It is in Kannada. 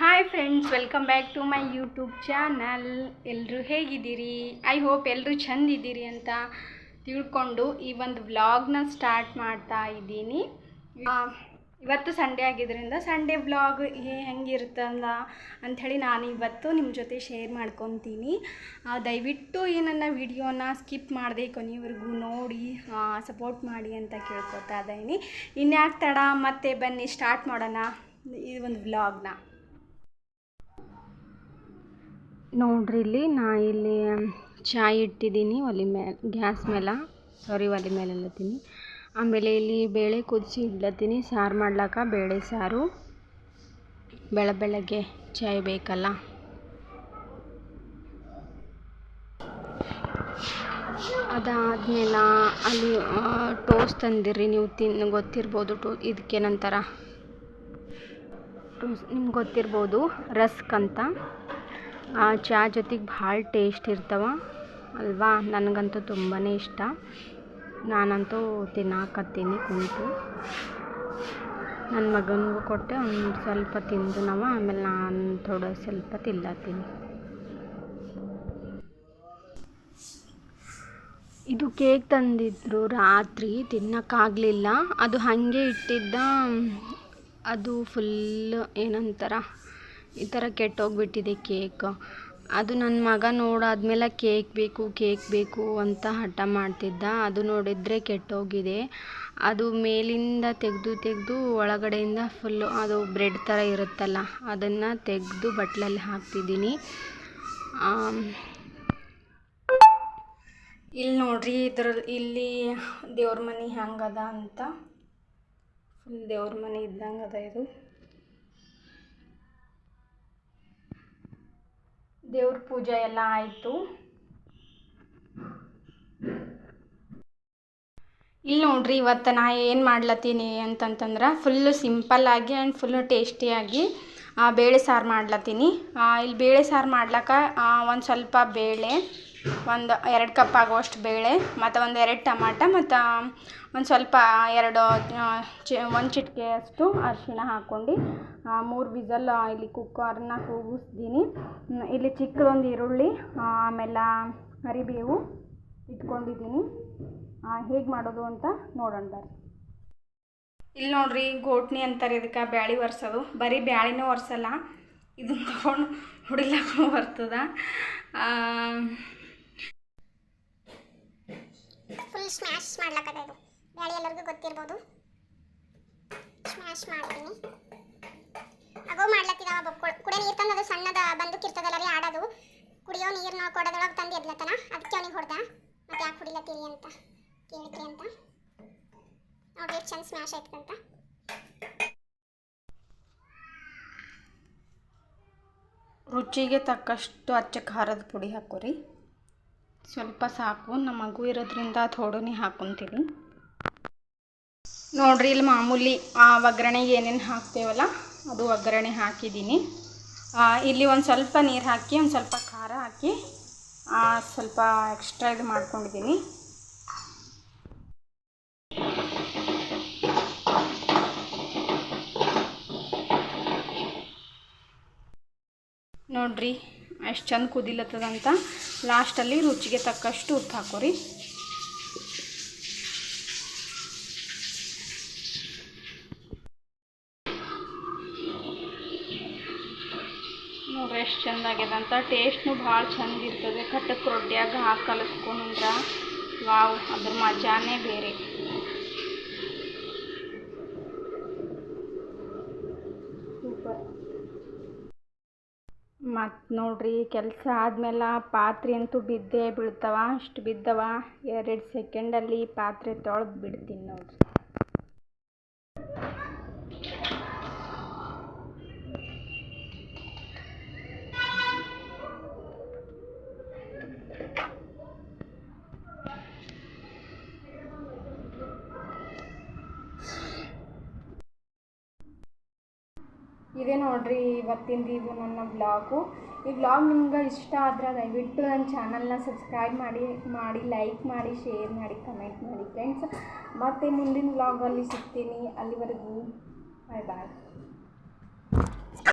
Hi friends welcome back to my YouTube channel ಎಲ್ಲರೂ ಹೇಗಿದ್ದೀರಿ? ಐ ಹೋಪ್ ಎಲ್ಲರೂ ಚೆಂದ ಇದ್ದೀರಿ ಅಂತ ತಿಳ್ಕೊಂಡು ಈ ಒಂದು ವ್ಲಾಗ್ನ ಸ್ಟಾರ್ಟ್ ಮಾಡ್ತಾ ಇದ್ದೀನಿ. ಇವತ್ತು ಸಂಡೇ ಆಗಿದ್ದರಿಂದ ಸಂಡೇ ವ್ಲಾಗ್ ಹೆಂಗಿರ್ತಲ್ಲ ಅಂಥೇಳಿ ನಾನು ಇವತ್ತು ನಿಮ್ಮ ಜೊತೆ ಶೇರ್ ಮಾಡ್ಕೊತೀನಿ. ದಯವಿಟ್ಟು ಈ ವಿಡಿಯೋನ ಸ್ಕಿಪ್ ಮಾಡಿದೆ ಕೊನೆಯವರೆಗೂ ನೋಡಿ ಸಪೋರ್ಟ್ ಮಾಡಿ ಅಂತ ಕೇಳ್ಕೊತಾ ಇದ್ದೀನಿ. ಇನ್ಯಾಕೆ ತಡ? ಮತ್ತೆ ಬನ್ನಿ ಸ್ಟಾರ್ಟ್ ಮಾಡೋಣ ಈ ಒಂದು ವ್ಲಾಗ್ನ ನೋಡ್ರಿ ಇಲ್ಲಿ, ನಾ ಇಲ್ಲಿ ಚಾಯ್ ಇಟ್ಟಿದ್ದೀನಿ, ಒಲೆ ಮೇಲೆ ಗ್ಯಾಸ್ ಮೇಲೆ ಸಾರಿ ಒಲೆ ಮೇಲೆ ಇಲ್ಲತ್ತೀನಿ ಆಮೇಲೆ ಇಲ್ಲಿ ಬೇಳೆ ಕುದಿಸಿ ಇಡ್ಲತ್ತೀನಿ, ಸಾರು ಮಾಡ್ಲಾಕ ಬೇಳೆ ಸಾರು. ಬೆಳ ಬೆಳಗ್ಗೆ ಚಾಯ್ ಬೇಕಲ್ಲ. ಅದಾದ್ಮೇಲೆ ಅಲ್ಲಿ ಟೋಸ್ಟ್ ತಂದಿರಿ ನೀವು ತಿನ್, ಗೊತ್ತಿರ್ಬೋದು ಟೋ ಇದಕ್ಕೇನಂತಾರ ಟೋಸ್ ನಿಮ್ಗೆ ಗೊತ್ತಿರ್ಬೋದು, ರಸ್ಕ್ ಅಂತ. ಆ ಚಹಾ ಜೊತೆಗೆ ಭಾಳ ಟೇಸ್ಟ್ ಇರ್ತವೆ, ಅಲ್ವಾ? ನನಗಂತೂ ತುಂಬಾ ಇಷ್ಟ. ನಾನಂತೂ ತಿನ್ನಾಕತ್ತೀನಿ ಕುಂತು. ನನ್ನ ಮಗನಿಗೂ ಕೊಟ್ಟೆ, ಒಂದು ಸ್ವಲ್ಪ ತಿಂದು ನಾವು ಆಮೇಲೆ ನಾನು ಥೋಡೆ ಸ್ವಲ್ಪ ತಿಲ್ಲತ್ತೀನಿ ಇದು ಕೇಕ್ ತಂದಿದ್ರು ರಾತ್ರಿ, ತಿನ್ನೋಕ್ಕಾಗಲಿಲ್ಲ. ಅದು ಹಾಗೆ ಇಟ್ಟಿದ್ದ, ಅದು ಫುಲ್ ಏನಂತಾರ? ಈ ಥರ ಕೆಟ್ಟೋಗ್ಬಿಟ್ಟಿದೆ ಕೇಕ್. ಅದು ನನ್ನ ಮಗ ನೋಡಾದ್ಮೇಲೆ ಕೇಕ್ ಬೇಕು ಕೇಕ್ ಬೇಕು ಅಂತ ಹಠ ಮಾಡ್ತಿದ್ದ. ಅದು ನೋಡಿದರೆ ಕೆಟ್ಟೋಗಿದೆ. ಅದು ಮೇಲಿಂದ ತೆಗೆದು ತೆಗೆದು ಒಳಗಡೆಯಿಂದ ಫುಲ್ಲು ಅದು ಬ್ರೆಡ್ ಥರ ಇರುತ್ತಲ್ಲ, ಅದನ್ನು ತೆಗೆದು ಬಟ್ಲಲ್ಲಿ ಹಾಕ್ತಿದ್ದೀನಿ. ಇಲ್ಲಿ ನೋಡ್ರಿ ಇದ್ರ ಇಲ್ಲಿ ದೇವ್ರ ಮನೆ ಹೆಂಗದ ಅಂತ. ಫುಲ್ ದೇವ್ರ ಮನೆ ಇದ್ದಂಗೆ ಅದ ಇದು. ದೇವ್ರ ಪೂಜೆ ಎಲ್ಲ ಆಯಿತು. ಇಲ್ಲಿ ನೋಡ್ರಿ ಇವತ್ತು ನಾ ಏನು ಮಾಡ್ಲತ್ತೀನಿ ಅಂತಂತಂದ್ರೆ ಫುಲ್ಲು ಸಿಂಪಲ್ಲಾಗಿ ಆ್ಯಂಡ್ ಫುಲ್ಲು ಟೇಸ್ಟಿಯಾಗಿ ಬೇಳೆ ಸಾರು ಮಾಡ್ಲತ್ತೀನಿ. ಇಲ್ಲಿ ಬೇಳೆ ಸಾರು ಮಾಡ್ಲಕ್ಕ ಒಂದು ಸ್ವಲ್ಪ ಬೇಳೆ ಒಂದು ಎರಡು ಕಪ್ ಆಗುವಷ್ಟು ಬೇಳೆ, ಮತ್ತು ಒಂದು ಎರಡು ಟಮಾಟ, ಮತ್ತು ಒಂದು ಸ್ವಲ್ಪ ಎರಡು ಚಿ, ಒಂದು ಚಿಟಿಕೆ ಅಷ್ಟು ಅರಿಶಿಣ ಹಾಕ್ಕೊಂಡು ಮೂರು ವಿಸಲ್ ಇಲ್ಲಿ ಕುಕ್ಕರ್ನ ಕೂಗಿಸ್ತೀನಿ. ಇಲ್ಲಿ ಚಿಕ್ಕದೊಂದು ಈರುಳ್ಳಿ ಆಮೇಲೆ ಕರಿಬೇವು ಇಟ್ಕೊಂಡಿದ್ದೀನಿ. ಹೇಗೆ ಮಾಡೋದು ಅಂತ ನೋಡೋಣ ಬರ್ರಿ. ಇಲ್ಲಿ ನೋಡ್ರಿ ಗೋಟ್ನಿ ಅಂತಾರೆ ಇದಕ್ಕೆ ಬ್ಯಾಳಿ ಒರೆಸೋದು. ಬರೀ ಬ್ಯಾಳಿನೂ ಒರೆಸಲ್ಲ, ಇದನ್ನು ತೊಗೊಂಡು ಹೊಡಿಲಕ್ಕೂ ಬರ್ತದ ಆ, ಸ್ಮ್ಯಾಶ್ ಮಾಡ್ಲಕ್ಕದ ಇದು ಬ್ಯಾಳಿ ಎಲ್ಲರಿಗೂ ಗೊತ್ತಿರ್ಬೋದು. ಸ್ಮ್ಯಾಶ್ ಮಾಡ್ತೀನಿ. ಅಗೋ ಮಾಡ್ಲತ್ತಿದ ಕುಡ ಕುಡಿಯೋ ನೀರು ತಂದು ಅದು ಸಣ್ಣದ ಬಂದಕ್ಕಿರ್ತದಲ್ಲ ರೀ, ಆಡೋದು. ಕುಡಿಯೋ ನೀರನ್ನ ಕೊಡೋದೊಳಗೆ ತಂದು ಎದ್ಲತ್ತನ ಅದಕ್ಕೆ ಅವನಿಗೆ ಹೊಡೆದ. ಮತ್ತೆ ಯಾಕೆ ಕುಡಿಲತ್ತೀರಿ ಅಂತ ಕೇಳಿದ್ರಿ ಅಂತ. ನೋಡಿ ಎಷ್ಟು ಚಂದ ಸ್ಮ್ಯಾಶ್ ಆಯ್ತದಂತ ರುಚಿಗೆ ತಕ್ಕಷ್ಟು ಅಚ್ಚ ಖಾರದ ಪುಡಿ ಹಾಕೋರಿ. ಸ್ವಲ್ಪ ಸಾಕು, ನಮ್ಮ ಮಗು ಇರೋದ್ರಿಂದ ಥೋಡೋನೇ ಹಾಕೊತೀನಿ. ನೋಡ್ರಿ, ಇಲ್ಲಿ ಮಾಮೂಲಿ ಆ ಒಗ್ಗರಣೆಗೆ ಏನೇನು ಹಾಕ್ತೇವಲ್ಲ, ಅದು ಒಗ್ಗರಣೆ ಹಾಕಿದ್ದೀನಿ. ಇಲ್ಲಿ ಒಂದು ಸ್ವಲ್ಪ ನೀರು ಹಾಕಿ, ಒಂದು ಸ್ವಲ್ಪ ಖಾರ ಹಾಕಿ ಸ್ವಲ್ಪ ಎಕ್ಸ್ಟ್ರಾ ಇದು ಮಾಡ್ಕೊಂಡಿದ್ದೀನಿ. ನೋಡ್ರಿ ಎಷ್ಟು ಚಂದ ಕುದಿಲತ್ತದಂತ? ಲಾಸ್ಟಲ್ಲಿ ರುಚಿಗೆ ತಕ್ಕಷ್ಟು ಉಪ್ಪು ಹಾಕೋರಿ. ನೋಡ್ರಿ ಎಷ್ಟು ಚಂದ ಆಗ್ಯದ ಅಂತ ಟೇಸ್ಟ್ನು ಭಾಳ ಚಂದ ಇರ್ತದೆ. ಕಟ್ಟಕ್ಕೆ ರೊಟ್ಟಿಯಾಗ ಹಾಕಿ ಕಲಸ್ಕೊಂಡ್ರೆ ವಾವ್, ಅದ್ರ ಮಜಾನೇ ಬೇರೆ. ಮತ್ತು ನೋಡ್ರಿ ಕೆಲಸ ಆದಮೇಲೆ ಪಾತ್ರೆ ಅಂತೂ ಬಿದ್ದೇ ಬೀಳ್ತಾವ, ಅಷ್ಟು ಬಿದ್ದವ. ಎರಡು ಸೆಕೆಂಡಲ್ಲಿ ಪಾತ್ರೆ ತೊಳೆದು ಬಿಡ್ತೀನಿ ನೋಡ್ರಿ. ಇದೇ ನೋಡ್ರಿ ಇವತ್ತಿಂದು ಇದು ನನ್ನ ಬ್ಲಾಗು ಈ ಬ್ಲಾಗ್ ನಿಮ್ಗೆ ಇಷ್ಟ ಆದ್ರೆ ದಯವಿಟ್ಟು ನನ್ನ ಚಾನಲ್ನ ಸಬ್ಸ್ಕ್ರೈಬ್ ಮಾಡಿ ಮಾಡಿ ಲೈಕ್ ಮಾಡಿ ಶೇರ್ ಮಾಡಿ ಕಮೆಂಟ್ ಮಾಡಿ ಫ್ರೆಂಡ್ಸ್ ಮತ್ತು ಮುಂದಿನ ಬ್ಲಾಗಲ್ಲಿ ಸಿಗ್ತೀನಿ. ಅಲ್ಲಿವರೆಗೂ ಬಾಯ್ ಬಾಯ್